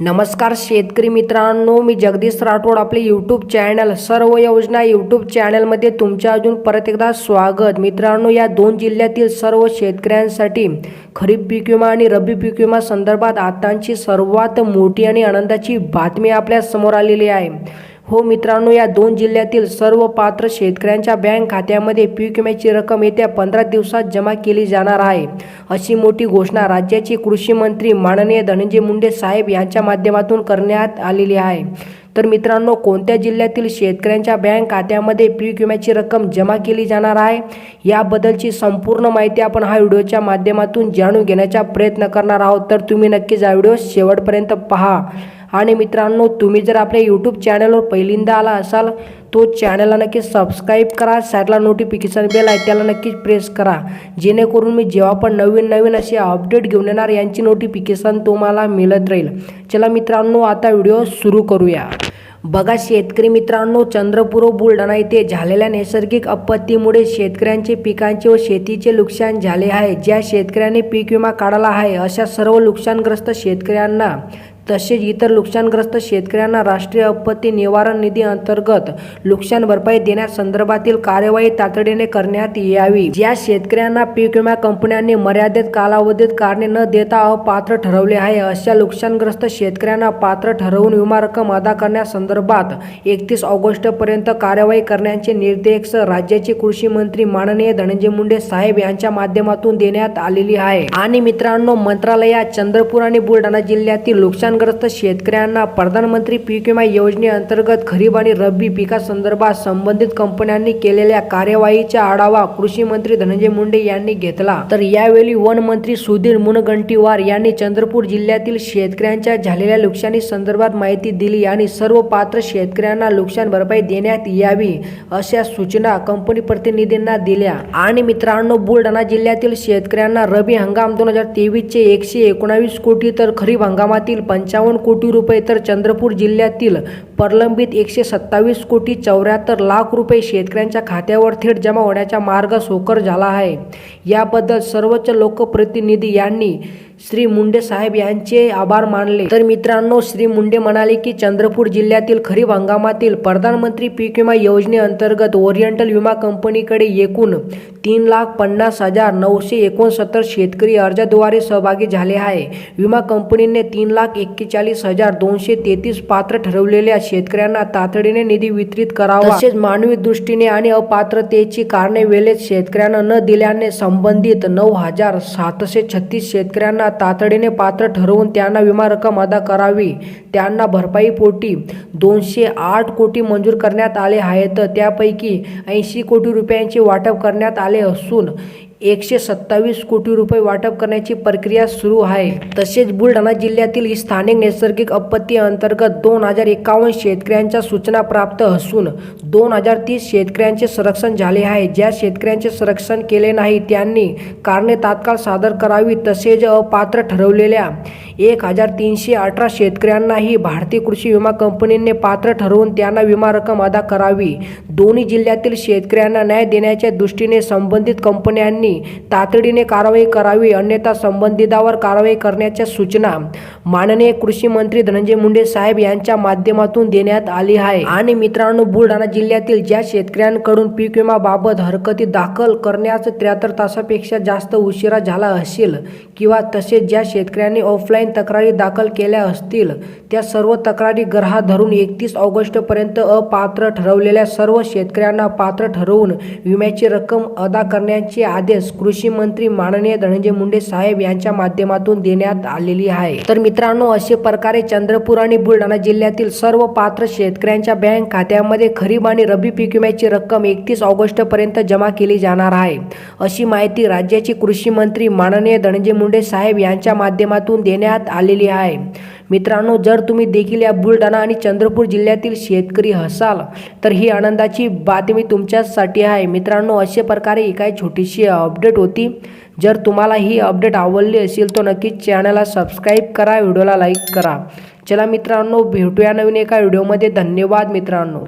नमस्कार शेतकरी मित्रांनो मी जगदीश राठोड आपले यूट्यूब चॅनल सर्व योजना यूट्यूब चॅनलमध्ये तुमच्या अजून परत एकदा स्वागत. मित्रांनो या दोन जिल्ह्यातील सर्व शेतकऱ्यांसाठी खरीप पीक विमा आणि रब्बी पीक विमा संदर्भात आतांची सर्वात मोठी आणि आनंदाची बातमी आपल्यासमोर आलेली आहे. हो मित्रांनो या दोन जिल्ह्यातील सर्व पात्र शेतकऱ्यांच्या बँक खात्यामध्ये पीक विम्याची रक्कम येत्या पंधरा दिवसात जमा केली जाणार आहे. अशी मोठी घोषणा राज्याचे कृषी मंत्री माननीय धनंजय मुंडे साहेब यांच्या माध्यमातून करण्यात आलेली आहे. तर मित्रांनो कोणत्या जिल्ह्यातील शेतकऱ्यांच्या बँक खात्यामध्ये पीक विम्याची रक्कम जमा केली जाणार आहे? याबद्दलची संपूर्ण माहिती आपण हा व्हिडिओच्या माध्यमातून जाणून घेण्याचा प्रयत्न करणार आहोत. तर तुम्ही नक्कीच हा व्हिडिओ शेवटपर्यंत पहा. आणि मित्रांनो तुम्ही जर आपल्या यूट्यूब चॅनलवर पहिल्यांदा आला असाल तो चॅनलला नक्की सबस्क्राईब करा. साईडला नोटिफिकेशन बेल आहे त्याला नक्कीच प्रेस करा. जेणेकरून मी जेव्हा पण नवीन नवीन असे अपडेट घेऊन येणार यांची नोटिफिकेशन तुम्हाला मिळत राहील. चला मित्रांनो आता व्हिडिओ सुरू करूया. बघा शेतकरी मित्रांनो चंद्रपूर बुलढाणा येथे झालेल्या नैसर्गिक आपत्तीमुळे शेतकऱ्यांचे पिकांचे व शेतीचे नुकसान झाले आहे. ज्या शेतकऱ्यांनी पीक विमा काढला आहे अशा सर्व नुकसानग्रस्त शेतकऱ्यांना तसेच इतर नुकसानग्रस्त शेतकऱ्यांना राष्ट्रीय आपत्ती निवारण निधी अंतर्गत नुकसान भरपाई देण्यासंदर्भातील कार्यवाही तातडीने करण्यात यावी. ज्या शेतकऱ्यांना पीक विमा कंपन्यांनी मर्यादित कालावधीत कारणे न देता अपात्र ठरवले आहे अशा नुकसानग्रस्त शेतकऱ्यांना पात्र ठरवून विमा रक्कम अदा करण्यासंदर्भात एकतीस ऑगस्टपर्यंत कार्यवाही करण्याचे निर्देश राज्याचे कृषी मंत्री माननीय धनंजय मुंडे साहेब यांच्या माध्यमातून देण्यात आलेली आहे. आणि मित्रांनो मंत्रालयात चंद्रपूर आणि बुलढाणा जिल्ह्यातील नुकसान नुकसानग्रस्त शेतकऱ्यांना प्रधानमंत्री पीक विमा योजनेअंतर्गत खरीप आणि रब्बी पिकासंदर्भात संबंधित कंपन्यांनी केलेल्या कार्यवाहीचा आढावा कृषी मंत्री धनंजय मुंडे यांनी घेतला. तर यावेळी वन मंत्री सुधीर मुनगंटीवार यांनी चंद्रपूर जिल्ह्यातील शेतकऱ्यांच्या झालेल्या नुकसानी संदर्भात माहिती दिली आणि सर्व पात्र शेतकऱ्यांना नुकसान भरपाई देण्यात यावी अशा सूचना कंपनी प्रतिनिधींना दिल्या. आणि मित्रांनो बुलढाणा जिल्ह्यातील शेतकऱ्यांना रबी हंगाम दोन हजार तेवीसचे एकशे एकोणावीस कोटी तर खरीप हंगामातील पंचावन्न कोटी रुपये तर चंद्रपूर जिल्ह्यातील प्रलंबित एकशे सत्तावीस कोटी चौऱ्याहत्तर लाख रुपये शेतकऱ्यांच्या खात्यावर थेट जमा होण्याचा मार्ग सोकर झाला आहे. याबद्दल सर्वोच्च लोकप्रतिनिधी यांनी श्री मुंडे साहेब यांचे आभार मानले. तर मित्रांनो श्री मुंडे म्हणाले की चंद्रपूर जिल्ह्यातील खरीप हंगामातील प्रधानमंत्री पीक विमा योजनेअंतर्गत ओरिएंटल विमा कंपनीकडे एकूण तीन लाख पन्नास हजार नऊशे एकोणसत्तर शेतकरी अर्जाद्वारे सहभागी झाले आहे. विमा कंपनीने तीन लाख एक्केचाळीस हजार दोनशे तेहतीस पात्र ठरवलेल्या शेतकऱ्यांना तातडीने निधी वितरित करावा. तसेच मानवी दृष्टीने आणि अपात्रतेची कारणे वेळेत शेतकऱ्यांना न दिल्याने संबंधित नऊ हजार सातशे छत्तीस शेतकऱ्यांना तातडीने पात्र ठरवून त्यांना विमा रक्कम अदा करावी. त्यांना भरपाईपोटी दोनशे आठ कोटी मंजूर करण्यात आले आहेत. त्यापैकी ऐंशी कोटी रुपयांचे वाटप करण्यात आले असून एकशे सत्तावीस कोटी रुपये वाटप करण्याची प्रक्रिया सुरू आहे. तसेच बुलढाणा जिल्ह्यातील स्थानिक नैसर्गिक आपत्ती अंतर्गत दोन हजार एकावन्न शेतकऱ्यांच्या सूचना प्राप्त असून दोन हजार तीस शेतकऱ्यांचे संरक्षण झाले आहे. ज्या शेतकऱ्यांचे संरक्षण केले नाही त्यांनी कारणे तात्काळ सादर करावी तसेच अपात्र ठरवलेल्या एक हजार तीनशे अठरा शेतकऱ्यांनाही भारतीय कृषी विमा कंपनीने पात्र ठरवून त्यांना विमा रक्कम अदा करावी. दोन्ही जिल्ह्यातील शेतकऱ्यांना न्याय देण्याच्या दृष्टीने संबंधित कंपन्यांनी तातडीने कारवाई करावी अन्यथा संबंधितावर कारवाई करण्याच्या सूचना माननीय कृषी मंत्री धनंजय मुंडे साहेब यांच्या माध्यमातून देण्यात आली आहे. आणि मित्रांनो बुलढाणा जिल्ह्यातील ज्या शेतकऱ्यांकडून पीक विमाबाबत हरकती दाखल करण्यास त्र्याहत्तर तासापेक्षा जास्त उशिरा झाला असेल किंवा तसेच ज्या शेतकऱ्यांनी ऑफलाईन तक्रारी दाखल केल्या असतील. त्या सर्व तक्रारी ग्रहा धरून एकतीस ऑगस्टपर्यंत अपात्र ठरवलेल्या सर्व शेतकऱ्यांना पात्र ठरवून विम्याची रक्कम अदा करण्याचे आदेश कृषी मंत्री माननीय धनंजय मुंडे साहेब यांच्या माध्यमातून देण्यात आलेली आहे. तर मित्रांनो अशा प्रकारे चंद्रपूर आणि बुलढाणा जिल्ह्यातील सर्व पात्र शेतकऱ्यांच्या बँक खात्यामध्ये खरीप आणि रब्बी पीक विम्याची रक्कम एकतीस ऑगस्टपर्यंत जमा केली जाणार आहे. अशी माहिती राज्याचे कृषी मंत्री माननीय धनंजय मुंडे साहेब यांच्या माध्यमातून देण्यात आलेली आहे. मित्रांनो जर तुम्ही देखील या बुलढाणा आणि चंद्रपूर जिल्ह्यातील शेतकरी असाल तर ही आनंदाची बातमी तुमच्यासाठी आहे. मित्रांनो अशा प्रकारे ही छोटीशी अपडेट होती. जर तुम्हाला ही अपडेट आवडली असेल तर नक्कीच चॅनलला सबस्क्राईब करा व्हिडिओला लाईक करा. चला मित्रांनो भेटूया नवीन एका व्हिडिओमध्ये. धन्यवाद मित्रांनो.